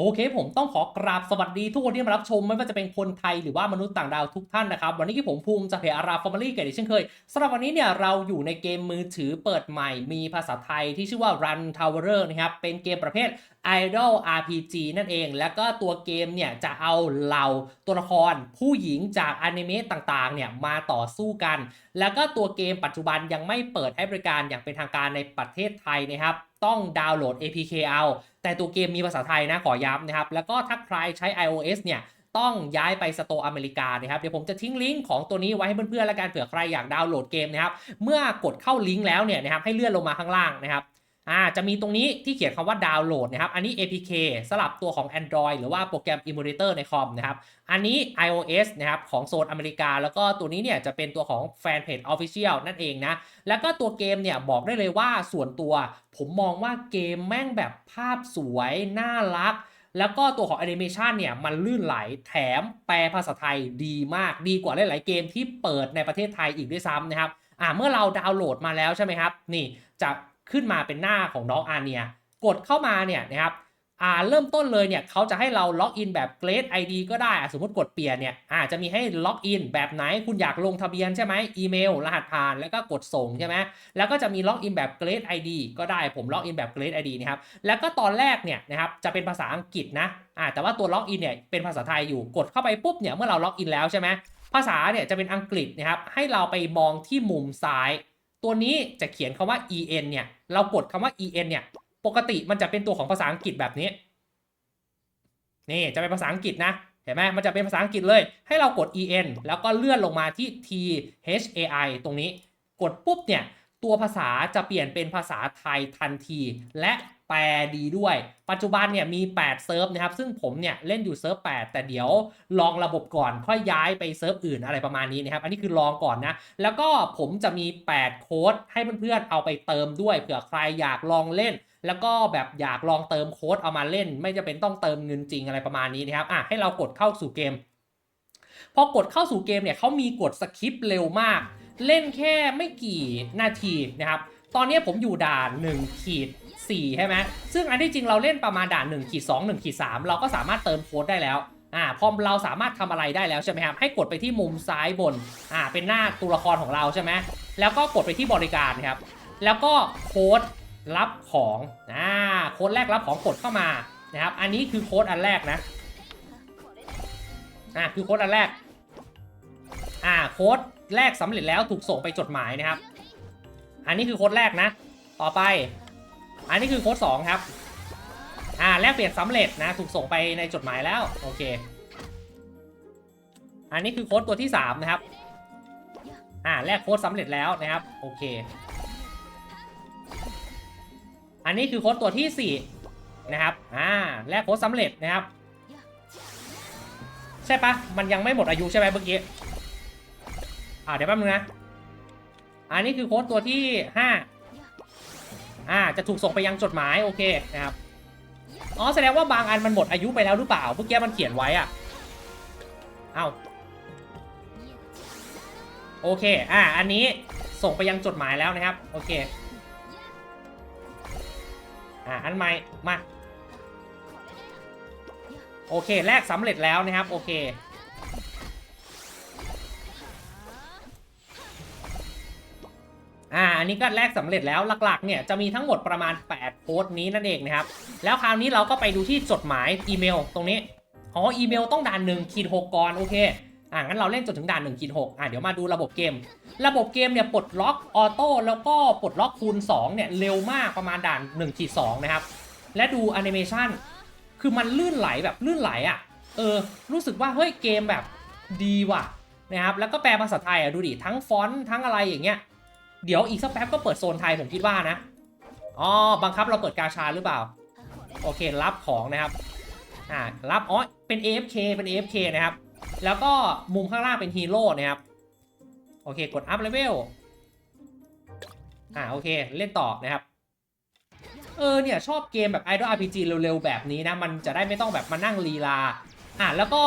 โอเคผมต้องขอกราบสวัสดีทุกคนที่มารับชมไม่ว่าจะเป็นคนไทยหรือว่ามนุษย์ต่างดาวทุกท่านนะครับ วันนี้ที่ผมภูมิจากเพจอาราฟอร์มาลี่กันอีกเช่นเคยสำหรับวันนี้เนี่ยเราอยู่ในเกมมือถือเปิดใหม่มีภาษาไทยที่ชื่อว่า Run Tower นะครับเป็นเกมประเภท Idol RPG นั่นเอง แล้วก็ตัวเกมเนี่ยจะเอาเหล่าตัวละครผู้หญิงจากอนิเมะต่างๆเนี่ยมาต่อสู้กัน แล้วก็ตัวเกมปัจจุบันยังไม่เปิดให้บริการอย่างเป็นทางการในประเทศไทยนะครับต้องดาวน์โหลด APK เอาแต่ตัวเกมมีภาษาไทยนะขอย้ำนะครับ แล้วก็ถ้าใครใช้ iOS เนี่ยต้องย้ายไปสโตร์อเมริกานะครับ เดี๋ยวผมจะทิ้งลิงก์ของตัวนี้ไว้ให้เพื่อนๆแล้วกันเผื่อใครอยากดาวน์โหลดเกมนะครับ เมื่อกดเข้าลิงก์แล้วเนี่ยนะครับให้เลื่อนลงมาข้างล่างนะครับ อ่าจะมีตรงนี้ที่เขียนคำว่าดาวน์โหลดนะครับ อันนี้ APK สลับตัวของ Android หรือว่าโปรแกรม Emulator ในคอมนะครับ อันนี้ iOS นะครับของโซนอเมริกา แล้วก็ตัวนี้เนี่ยจะเป็นตัวของแฟนเพจ Official นั่นเองนะ แล้วก็ตัวเกมเนี่ยบอกได้เลยว่าส่วนตัว ผมมองว่าเกมแม่งแบบภาพสวย น่ารักแล้วก็ตัวของแอนิเมชันเนี่ยมันลื่นไหลแถมแปลภาษาไทยดีมากดีกว่าหลาย ๆ เกมที่เปิดในประเทศไทยอีกด้วยซ้ำนะครับอ่าเมื่อเราดาวน์โหลดมาแล้วใช่ไหมครับ นี่จะ ขึ้นมาเป็นหน้าของน้องอาเนีย กดเข้ามาเนี่ยนะครับอ่าเริ่มต้นเลยเนี่ยเขาจะให้เราล็อกอินแบบ Great ID ก็ได้สมมติกดเปลี่ยนเนี่ยอาจจะมีให้ล็อกอินแบบไหนคุณอยากลงทะเบียนใช่ไหมอีเมล รหัสผ่านแล้วก็กดส่งใช่ไหมแล้วก็จะมีล็อกอินแบบ Great ID ก็ได้ผมล็อกอินแบบ Great ID นะครับแล้วก็ตอนแรกเนี่ยนะครับจะเป็นภาษาอังกฤษนะอ่าแต่ว่าตัวล็อกอินเนี่ยเป็นภาษาไทยอยู่กดเข้าไปปุ๊บเนี่ยเมื่อเราล็อกอินแล้วใช่ไหมภาษาเนี่ยจะเป็นอังกฤษนะครับให้เราไปมองที่มุมซ้าย ตัวนี้จะเขียนคำว่า en เนี่ย เรากดคำว่า en เนี่ย ปกติมันจะเป็นตัวของภาษาอังกฤษแบบนี้ นี่จะเป็นภาษาอังกฤษนะเห็นไหมมันจะเป็นภาษาอังกฤษเลย ให้เรากด en แล้วก็เลื่อนลงมาที่ t h a i ตรงนี้ กดปุ๊บเนี่ย ตัวภาษาจะเปลี่ยนเป็นภาษาไทยทันที และ แปลดีด้วย ปัจจุบันเนี่ยมี 8 เซิร์ฟนะครับ ซึ่งผมเนี่ยเล่นอยู่เซิร์ฟ 8 แต่เดี๋ยวลองระบบก่อนค่อยย้ายไปเซิร์ฟอื่นอะไรประมาณนี้นะครับ อันนี้คือลองก่อนนะ แล้วก็ผมจะมี 8 โค้ดให้เพื่อนๆเอาไปเติมด้วยเผื่อใครอยากลองเล่น แล้วก็แบบอยากลองเติมโค้ดเอามาเล่น ไม่จะเป็นต้องเติมเงินจริงอะไรประมาณนี้นะครับอะให้เรากดเข้าสู่เกม พอกดเข้าสู่เกมเนี่ยเขามีกดสคริปต์เร็วมาก เล่นแค่ไม่กี่นาทีนะครับ ตอนนี้ผมอยู่ด่าน1ขีด4ใช่ไหมซึ่งอันที่จริงเราเล่นประมาณด่าน1ขีด2 1ขีด3เราก็สามารถเติมโค้ดได้แล้วอ่าพอเราสามารถทำอะไรได้แล้วใช่ไหมครับให้กดไปที่มุมซ้ายบนอ่าเป็นหน้าตัวละครของเราใช่ไหมแล้วก็กดไปที่บริการครับแล้วก็โค้ดรับของอ่าโค้ดแรกรับของกดเข้ามานะครับอันนี้คือโค้ดอันแรกนะอ่าคือโค้ดอันแรกอ่าโค้ดแรกสำเร็จแล้วถูกส่งไปจดหมายนะครับ อันนี้คือโค้ดแรกนะ ต่อไป อันนี้คือโค้ดสองครับ อ่าแลกเปลี่ยนสำเร็จนะ ถูกส่งไปในจดหมายแล้ว โอเค อันนี้คือโค้ดตัวที่สามนะครับ อ่าแลกโค้ดสำเร็จแล้วนะครับ โอเค อันนี้คือโค้ดตัวที่สี่นะครับ อ่าแลกโค้ดสำเร็จนะครับ ใช่ปะมันยังไม่หมดอายุใช่ไหมเมื่อกี้ อ่าเดี๋ยวแป๊บนึงนะ อันนี้คือโค้ดตัวที่ห้าอ่า จะถูกส่งไปยังจดหมาย โอเคนะครับ อ๋อ แสดงว่าบางอันมันหมดอายุไปแล้วหรือเปล่า เมื่อกี้มันเขียนไว้อะเอ้าโอเค อ่า อันนี้ส่งไปยังจดหมายแล้วนะครับ โอเค อ่า อันใหม่ มา โอเคแรกสำเร็จแล้วนะครับ โอเค อ่าอันนี้ก็แลกสำเร็จแล้วหลักๆเนี่ยจะมีทั้งหมดประมาณ 8โค้ดนี้นั่นเองนะครับ แล้วคราวนี้เราก็ไปดูที่จดหมายอีเมลตรงนี้อ๋ออีเมลต้องด่าน1ขีด6ก่อนโอเคอ่างั้นเราเล่นจนถึงด่าน1ขีด6อ่าเดี๋ยวมาดูระบบเกม ระบบเกมเนี่ยปลดล็อกออโต้แล้วก็ปลดล็อกคูณ2เนี่ยเร็วมากประมาณด่าน1ขีด2นะครับ และดูแอนิเมชันคือมันลื่นไหลแบบลื่นไหลอะ่ะ เออ รู้สึกว่าเฮ้ยเกมแบบดีว่ะนะครับ แล้วก็แปลภาษาไทยอะดูดิทั้งฟอนต์ทั้งอะไรอย่างเงี้ย เดี๋ยวอีกสักแป๊บก็เปิดโซนไทยผมคิดว่านะอ๋อบังคับเราเปิดกาชาหรือเปล่า โอเครับของนะครับอ่ารับอ๋อเป็น AFK เป็น AFK นะครับ แล้วก็มุมข้างล่างเป็นฮีโร่นะครับ โอเคกดอัพเลเวลอ่าโอเคเล่นต่อนะครับ เออเนี่ยชอบเกมแบบ Idol RPG เร็วๆ แบบนี้นะ มันจะได้ไม่ต้องแบบมานั่งลีลาอะแล้วก็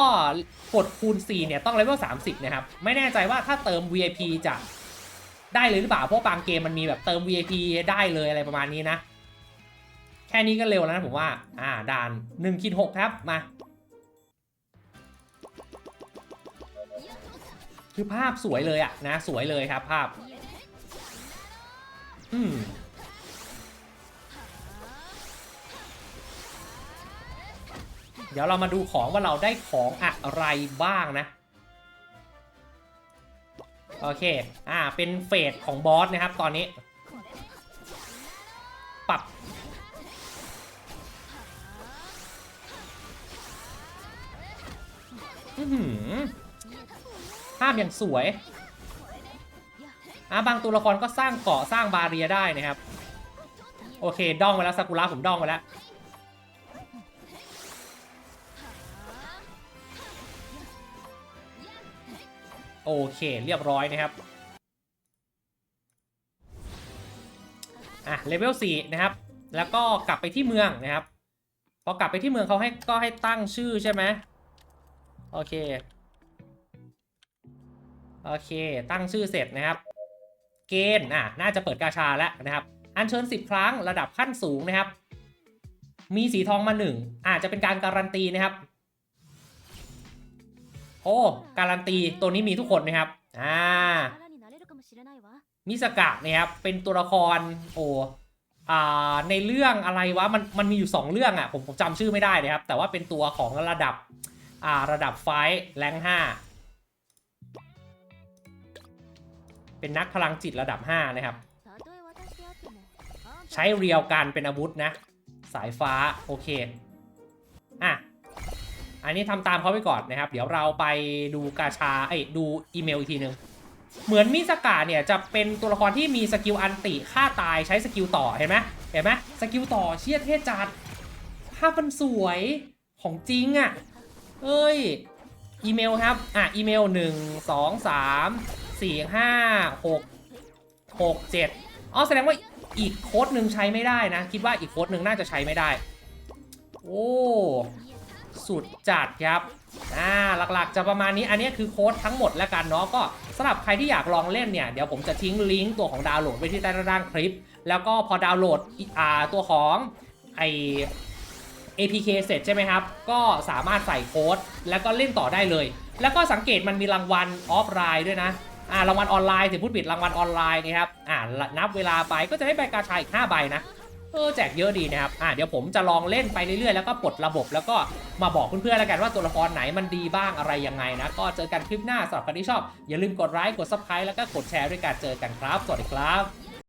กดคูณ 4 เนี่ยต้องเลเวล30 นะครับ ไม่แน่ใจว่าถ้าเติม VIP จะ ได้เลยหรือเปล่า เพราะบางเกมมันมีแบบเติม VIP ได้เลยอะไรประมาณนี้นะ แค่นี้ก็เร็วแล้วนะผมว่า อ่าด่าน1คิด6ครับ มา คือภาพสวยเลยอะนะ สวยเลยครับภาพ อืมเดี๋ยวเรามาดูของว่าเราได้ของอะไรบ้างนะ โอเค อ่า เป็นเฟสของบอสนะครับตอนนี้ ปรับอื้อหือภาพอย่างสวย อะบางตัวละครก็สร้างเกาะสร้างบาเรียได้นะครับ โอเค ดองไปแล้วซากุระผมดองไปแล้ว อเคเรียบร้อยนะครับอะเลเวล4นะครับ แล้วก็กลับไปที่เมืองนะครับ พอกลับไปที่เมืองเขาให้ก็ให้ตั้งชื่อใช่ไหมโอเคโอเค ตั้งชื่อเสร็จนะครับ เกณฑ์อะน่าจะเปิดกาชาแล้วนะครับ อัญเชิญ 10 ครั้งระดับขั้นสูงนะครับ มีสีทองมาหนึ่งอาจจะเป็นการการันตีนะครับ โอ้การันตีตัวนี้มีทุกคนนะครับอ่ามิสกะเนี่ยครับเป็นตัวละครโอ้อ่าในเรื่องอะไรวะมันมันมีอยู่ 2 เรื่องอะ่ะผมผมจำชื่อไม่ได้นะครับ แต่ว่าเป็นตัวของระดับอ่าระดับไฟแรงห้าเป็นนักพลังจิตระดับ 5 นะครับ ใช้เรียวการเป็นอาวุธนะ สายฟ้า โอเค อะ อันนี้ทำตามเขาไปก่อนนะครับ เดี๋ยวเราไปดูกาชาเอ้ดูอีเมลอีกทีหนึงเหมือนมิสกาเนี่ยจะเป็นตัวละครที่มีสกิลอันติฆ่าตายใช้สกิลต่อเห็นไหมเห็นไหมสกิลต่อเชี่ยเทจัดภาพมันสวยของจริงอะ่ะเอ้ยอีเมลครับอะอีเมล 1 2 3 4 5 6 6 7อ๋อแสดงว่าอีกโค้ดหนึ่งใช้ไม่ได้นะ คิดว่าอีกโค้ดหนึ่งน่าจะใช้ไม่ได้ โอ้ สุดจัดครับอ่าหลักๆจะประมาณนี้อันนี้คือโค้ดทั้งหมดแล้วกันเนาะก็สำหรับใครที่อยากลองเล่นเนี่ยเดี๋ยวผมจะทิ้งลิงก์ตัวของดาวน์โหลดไว้ที่ใต้ด้านคลิป แล้วก็พอดาวน์โหลดอีอ่าตัวของไอ APK เสร็จใช่ไหมครับ ก็สามารถใส่โค้ดแล้วก็เล่นต่อได้เลย แล้วก็สังเกตมันมีรางวัลออฟไลน์ด้วยนะอ่ารางวัลออนไลน์ถึงพูดผิดรางวัลออนไลน์นะครับอ่านับเวลาไปก็จะได้ใบกาชาอีก5ใบนะ เออแจกเยอะดีนะครับ อ่าเดี๋ยวผมจะลองเล่นไปเรื่อยๆ แล้วก็ปลดระบบแล้วก็มาบอกเพื่อนๆแล้วกันว่าตัวละครไหนมันดีบ้างอะไรยังไงนะ ก็เจอกันคลิปหน้าสำหรับใครที่ชอบ อย่าลืมกดไลค์กดซับสไครต์แล้วก็กดแชร์ด้วยการเจอกันครับ สวัสดีครับ